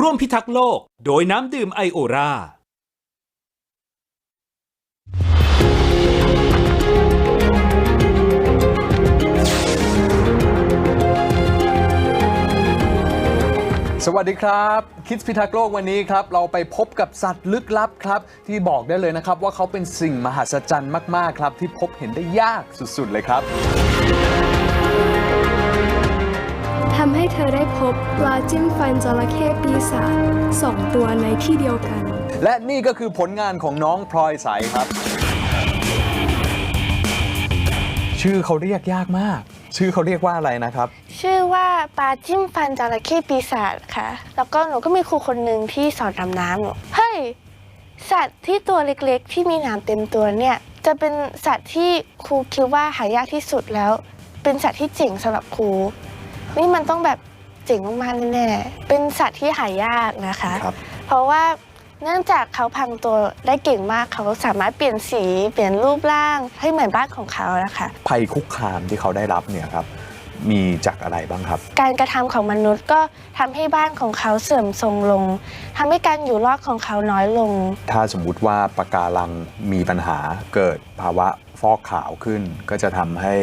ร่วมพิทักษ์โลก โดยน้ำดื่มไอโอรา สวัสดีครับ คิดพิทักษ์โลกวันนี้ครับ เราไปพบกับสัตว์ลึกลับครับ ที่บอกได้เลยนะครับ ว่าเขาเป็นสิ่งมหัศจรรย์มาก ๆ ครับ ที่พบเห็นได้ยากสุด ๆ เลยครับ ทำให้เธอได้พบปลาจิ้มฟันจระเข้ปีศาจสองตัวในที่เดียวกัน และนี่ก็คือผลงานของน้องพลอยใสครับ ชื่อเขาเรียกยากมาก ชื่อเขาเรียกว่าอะไรนะครับ ชื่อว่าปลาจิ้มฟันจระเข้ปีศาจค่ะ แล้วก็หนูก็มีครูคนหนึ่งที่สอนดำน้ำหนูเฮ้ยสัตว์ที่ตัวเล็กๆ ที่มีหนามเต็มตัวเนี่ยจะเป็นสัตว์ที่ครูคิดว่าหายากที่สุดแล้ว เป็นสัตว์ที่เจ๋งสำหรับครู นี่มันต้องแบบเจ๋งมากๆแน่ๆเป็นสัตว์ที่หายากนะคะ ครับ เพราะว่าเนื่องจากเขาพังตัวได้เก่งมากเขาสามารถเปลี่ยนสีเปลี่ยนรูปร่างให้เหมือนบ้านของเขานะคะ ภัยคุกคามที่เขาได้รับเนี่ยครับ มีจากอะไรบ้างครับ การกระทำของมนุษย์ก็ทำให้บ้านของเขาเสื่อมทรงลงทำให้การอยู่รอดของเขาน้อยลง ถ้าสมมุติว่าปะการังมีปัญหาเกิดภาวะ ฟอกขาวขึ้น ก็จะทำให้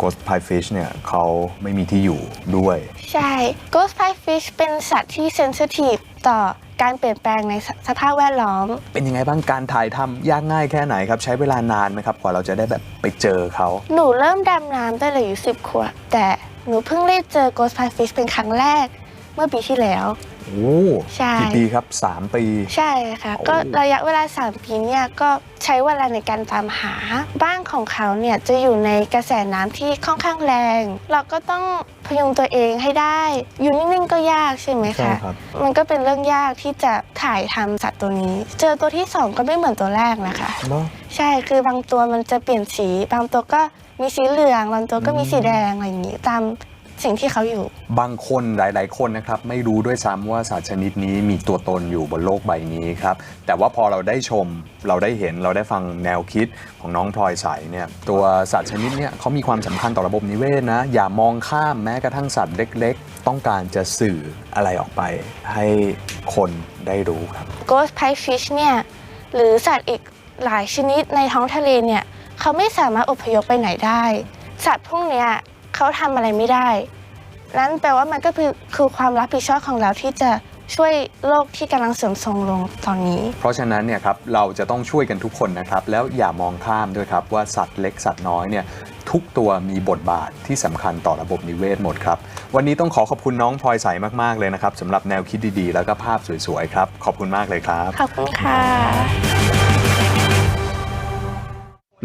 ghost pie fish เนี่ยเขาไม่มีที่อยู่ด้วย ใช่ Ghost Pie Fish เป็นสัตว์ที่เซนซิทีฟต่อการเปลี่ยนแปลงในสสภาพแวดล้อม เป็นยังไงบ้างการถ่ายทำยากง่ายแค่ไหนครับ ใช้เวลานานไหมครับ กว่าเราจะได้แบบไปเจอเขา หนูเริ่มดำน้ำได้เลยอยู่สิบขวบแต่หนูเพิ่งได้เจอ Ghost Pie Fish เป็นครั้งแรก เมื่อปีที่แล้ว โอ้ใช่ กี่ปีครับ 3 ปี ใช่ค่ะ โอ้ ก็ระยะเวลา 3 ปีเนี่ยก็ใช้เวลาในการตามหา บ้านของเขาเนี่ยจะอยู่ในกระแสน้ำที่ค่อนข้างแรง เราก็ต้องพยุงตัวเองให้ได้ อยู่นิ่งๆก็ยากใช่ไหมใช่คะครับ มันก็เป็นเรื่องยากที่จะถ่ายทำสัตว์ตัวนี้ เจอตัวที่ 2 ก็ไม่เหมือนตัวแรกนะคะ เนาะ ใช่ คือบางตัวมันจะเปลี่ยนสี บางตัวก็มีสีเหลือง บางตัวก็มีสีแดงอะไรอย่างนี้ ตาม สิ่งที่เขาอยู่ บางคนหลาย ๆ คนนะครับไม่รู้ด้วยซ้ำว่าสัตว์ชนิดนี้มีตัวตนอยู่บนโลกใบนี้ครับแต่ว่าพอเราได้ชมเราได้เห็นเราได้ฟังแนวคิดของน้องพลอยใสเนี่ยตัวสัตว์ชนิดเนี้ยเขามีความสำคัญต่อระบบนิเวศนะ อย่ามองข้ามแม้กระทั่งสัตว์เล็ก ๆ ต้องการจะสื่ออะไรออกไป ให้คนได้รู้ครับ Ghost Pie Fish เนี่ยหรือสัตว์อีกหลายชนิดในท้องทะเลเนี่ยเขาไม่สามารถอพยพไปไหนได้ สัตว์พวกเนี้ย เขาทำอะไรไม่ได้ นั่นแปลว่ามันก็คือคือความรับผิดชอบของเราที่จะช่วยโลกที่กำลังเสื่อมทรงลงตอนนี้ เพราะฉะนั้นเนี่ยครับเราจะต้องช่วยกันทุกคนนะครับ แล้วอย่ามองข้ามด้วยครับว่าสัตว์เล็กสัตว์น้อยเนี่ยทุกตัวมีบทบาทที่สำคัญต่อระบบนิเวศหมดครับ วันนี้ต้องขอขอบคุณน้องพลอยใสมากๆเลยนะครับสำหรับแนวคิดดีๆ แล้วก็ภาพสวยๆครับขอบคุณมากเลยครับ ขอบคุณค่ะ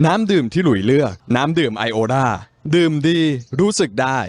น้ำดื่มที่หลุยเลือก น้ำดื่มไอโอรา ดื่มดีรู้สึกได้